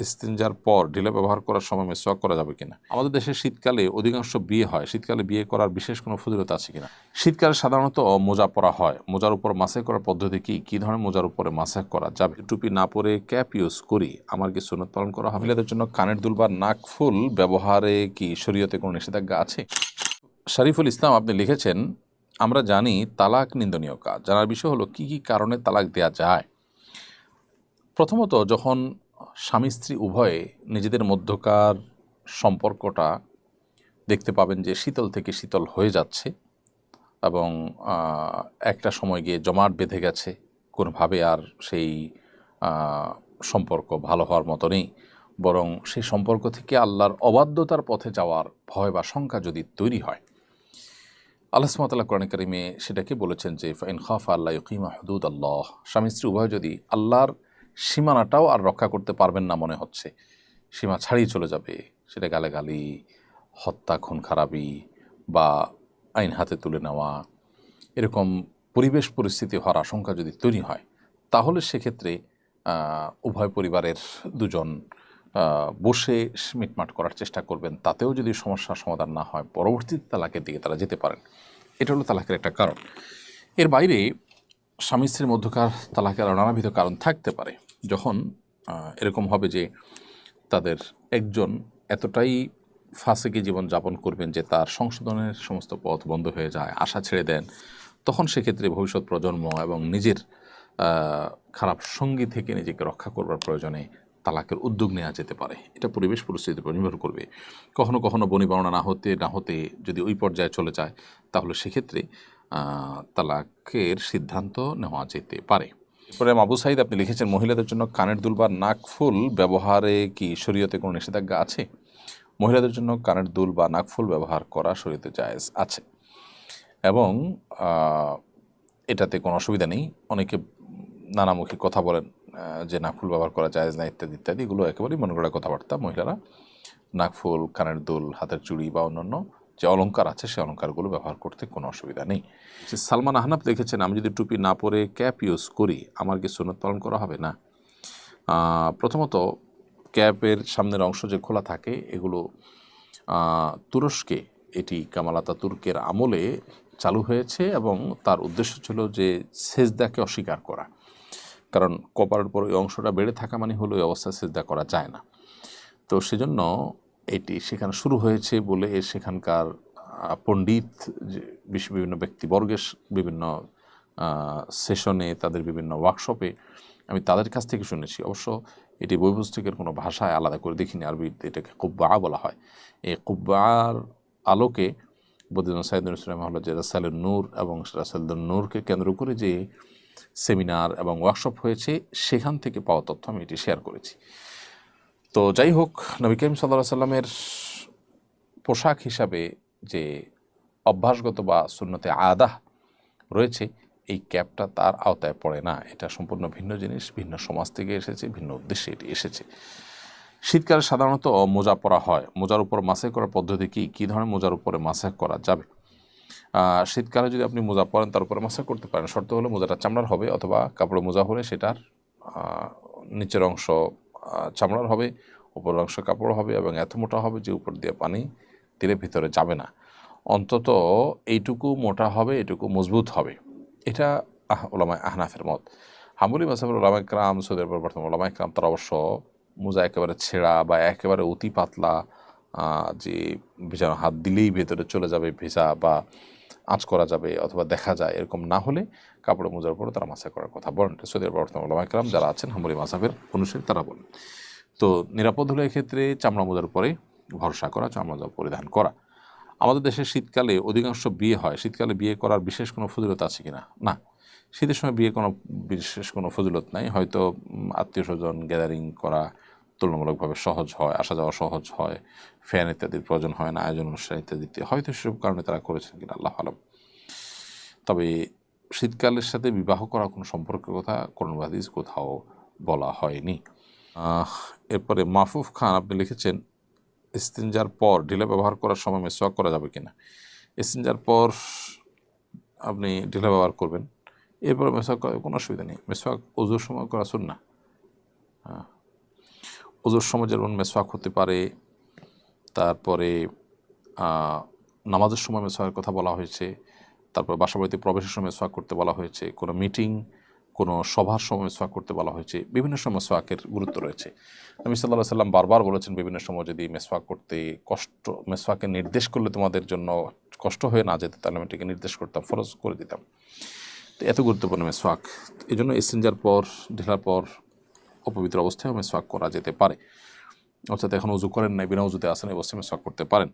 ইস্তিনজার পর ঢিলা ব্যবহার করার সময় মেসোয়াক করা যাবে কিনা? আমাদের দেশে শীতকালে অধিকাংশ বিয়ে হয়। শীতকালে বিয়ে করার বিশেষ কোনো ফজিলত আছে কিনা? শীতকালে সাধারণত মোজা পরা হয়। মোজার উপর মাসে করার পদ্ধতি কি? কী ধরনের মোজার উপরে মাসে করা যাবে? টুপি না পরে ক্যাপ ইউজ করি। আমার কি সুনত পালন করা হবে মহিলাদের জন্য কানের দুল বা নাকফুল ব্যবহারে কি শরীয়তে কোনো নিষেধাজ্ঞা আছে? শরীফুল ইসলাম, আপনি লিখেছেন, আমরা জানি তালাক নিন্দনীয় কাজ। জানার বিষয় হলো, কি কি কারণে তালাক দেয়া যায়? প্রথমত, যখন স্বামী স্ত্রী উভয়ে নিজেদের মধ্যকার সম্পর্কটা দেখতে পাবেন যে শীতল থেকে শীতল হয়ে যাচ্ছে এবং একটা সময় গিয়ে জমাট বেঁধে গেছে। কোনোভাবে আর সেই সম্পর্ক ভালো হওয়ার মতো নেই। বরং সেই সম্পর্ক থেকে আল্লাহর অবাধ্যতার পথে যাওয়ার ভয় বা শঙ্কা যদি তৈরি হয়, আল্লাহ সুমতাল্লাহ কোরআন করিমে সেটাকে বলেছেন যে ফাইন খাফ আল্লাহ ইকিমা হদুদ আল্লাহ স্বামী স্ত্রী উভয় যদি আল্লাহর সীমানাটাও আর রক্ষা করতে পারবেন না মনে হচ্ছে। সীমা ছাড়িয়ে চলে যাবে। সেটা গালাগালি, হত্যা খুন খারাপি বা আইন হাতে তুলে নেওয়া। এরকম পরিবেশ পরিস্থিতি হওয়ার আশঙ্কা যদি তৈরি হয়, তাহলে সেক্ষেত্রে উভয় পরিবারের দুজন বসে মিটমাট করার চেষ্টা করবেন। তাতেও যদি সমস্যার সমাধান না হয় পরবর্তীতে তালাকের দিকে তারা যেতে পারেন। এটা হলো তালাকের একটা কারণ। এর বাইরে স্বামী স্ত্রীর মধ্যকার তালাকের নানাবিধ কারণ থাকতে পারে। যখন এরকম হবে যে তাদের একজন এতটাই ফাঁসেকে জীবন যাপন করবেন যে তার সংশোধনের সমস্ত পথ বন্ধ হয়ে যায়, আশা ছেড়ে দেন, তখন সেক্ষেত্রে ভবিষ্যৎ প্রজন্ম এবং নিজের খারাপ সঙ্গী থেকে নিজেকে রক্ষা করবার প্রয়োজনে তালাকের উদ্যোগ নেওয়া যেতে পারে। এটা পরিবেশ পরিস্থিতির উপর নির্ভর করবে। কখনো কখনো বনিবর্ণনা না হতে না হতে যদি ওই পর্যায়ে চলে যায়, তাহলে সেক্ষেত্রে তালাকের সিদ্ধান্ত নেওয়া যেতে পারে। পরে আবু সাইদ, আপনি লিখেছেন, মহিলাদের জন্য কানের দুল বা নাকফুল ব্যবহারে কি শরীয়তে কোনো নিষেধাজ্ঞা আছে? মহিলাদের জন্য কানের দুল বা নাকফুল ব্যবহার করা শরীয়তে জায়েজ আছে। এবং এটাতে কোনো অসুবিধা নেই। অনেকে নানামুখী কথা বলেন যে নাকফুল ব্যবহার করা জায়েজ না, ইত্যাদি ইত্যাদি। এগুলো একেবারেই মনে করা কথাবার্তা। মহিলারা নাকফুল কানের দুল, হাতের চুড়ি বা অন্যান্য যে অলংকার আছে সেই অলংকারগুলো ব্যবহার করতে কোনো অসুবিধা নেই। সালমান আহনাফ দেখেছেন, আমি যদি টুপি না পরে ক্যাপ ইউজ করি, আমার কি সুনত পালন করা হবে না? প্রথমত ক্যাপের সামনের অংশ যে খোলা থাকে, এগুলো তুরস্কে এটি কামালাতা তুর্কের আমলে চালু হয়েছে এবং তার উদ্দেশ্য ছিল যে সেজদাকে অস্বীকার করা। কারণ কপারের পর ওই অংশটা বেড়ে থাকা মানে হলো ওই অবস্থায় সেজদা করা যায় না। তো সেজন্য এটি সেখানে শুরু হয়েছে বলে সেখানকার পণ্ডিত বিভিন্ন ব্যক্তিবর্গের বিভিন্ন সেশনে, তাদের বিভিন্ন ওয়ার্কশপে আমি তাদের কাছ থেকে শুনেছি। অবশ্য এটি বই পুস্তকের কোনো ভাষায় আলাদা করে দেখিনি আরবিতে এটাকে কুব্বা বলা হয়। এই কুব্বার আলোকে বদিন সাইদুল ইসলাম হল যে রাসালুন নূর এবং রাসালুন নূরকে কেন্দ্র করে যে সেমিনার এবং ওয়ার্কশপ হয়েছে, সেখান থেকে পাওয়া তথ্য আমি এটি শেয়ার করেছি। তো যাই হোক, নবী করিম সাল্লাহ সাল্লামের পোশাক হিসাবে যে অভ্যাসগত বা শূন্যতে আদাহ রয়েছে, এই ক্যাপটা তার আওতায় পড়ে না। এটা সম্পূর্ণ ভিন্ন জিনিস, ভিন্ন সমাজ থেকে এসেছে, ভিন্ন উদ্দেশ্যে এটি এসেছে। শীতকালে সাধারণত মোজা পরা হয়। মোজার উপর মাসে করার পদ্ধতি কী? কী ধরনের মোজার উপরে মাসে করা যাবে? শীতকালে যদি আপনি মোজা পরেন, তার উপরে মাসা করতে পারেন। শর্ত হলো, মোজাটা চামড়ার হবে অথবা কাপড়ে মোজা হলে সেটার নিচের অংশ চামড়ার হবে, উপরের অংশ কাপড় হবে এবং এত মোটা হবে যে উপর দিয়ে পানি দিলে ভিতরে যাবে না। অন্তত এইটুকু মোটা হবে এটুকু মজবুত হবে। এটা ওলামায় আহনাফের মত। হামুলি মাসাফের ওলামায় ক্রাম, সৌদি আরবের বর্তমান ওলামায় ক্রাম, তারা অবশ্য মোজা একেবারে ছেঁড়া বা একেবারে অতি পাতলা যে ভেজানো হাত দিলেই ভেতরে চলে যাবে ভেজা বা আঁচ করা যাবে অথবা দেখা যায় এরকম না হলে কাপড় মোজার উপরে তারা মাসা করার কথা বলেন। সৌদি আরবের বর্তমান ওলামায় ক্রাম যারা আছেন হামুলি মাসাফের অনুসারী তারা বলেন। তো নিরাপদ হলে এক্ষেত্রে চামড়া মোজার উপরে ভরসা করা, চামড়া মোজা পরিধান করা। আমাদের দেশে শীতকালে অধিকাংশ বিয়ে হয়। শীতকালে বিয়ে করার বিশেষ কোনো ফজিলত আছে কিনা? না। শীতের সময় বিয়ে কোনো বিশেষ কোনো ফজিলত নাই। হয়তো আত্মীয় স্বজন গ্যাদারিং করা তুলনামূলকভাবে সহজ হয়, আসা যাওয়া সহজ হয়, ফ্যান ইত্যাদির প্রয়োজন হয় না, আয়োজন অনুষ্ঠান ইত্যাদিতে হয়তো সেসব কারণে তারা করেছেন কিনা, আল্লাহ আলম। তবে শীতকালের সাথে বিবাহ করা কোনো সম্পর্কের কথা হাদিস কোথাও বলা হয়নি। এরপরে মাহফুফ খান আপনি লিখেছেন, ইস্তিনজার পর ঢিলা ব্যবহার করার সময় মেসোয়াক করা যাবে কিনা? ইস্তিনজার পর আপনি ঢিলা ব্যবহার করবেন, এরপরে মেসোয়াক করার কোনো অসুবিধা নেই। মেসোয়াক ওজুর সময় করা শুন না ওজোর সময় যেমন মেসওয়াক হতে পারে, তারপরে নামাজের সময় মেসওয়াকের কথা বলা হয়েছে, তারপর বাসাবাড়িতে প্রবেশের সময় মেসওয়াক করতে বলা হয়েছে, কোনো মিটিং, কোনো সভার সময় মেসওয়াক করতে বলা হয়েছে, বিভিন্ন সময় মেসওয়াকের গুরুত্ব রয়েছে। নবী সাল্লাহ সাল্লাম বারবার বলেছেন বিভিন্ন সময় যদি মেসওয়াক করতে কষ্ট মেসওয়াকে নির্দেশ করলে তোমাদের জন্য কষ্ট হয়ে না যেতে, তাহলে আমি এটাকে নির্দেশ করতাম, ফরজ করে দিতাম। তো এত গুরুত্বপূর্ণ মেসওয়াক। এই জন্য এসেঞ্জার পর, ঢেলার পর অপবিত্র অবস্থায় মেসওয়াক করা যেতে পারে। অর্থাৎ এখন উজু করেন নাই, বিনা উজুতে আসেন অবস্থায় মেসওয়াক করতে পারেন।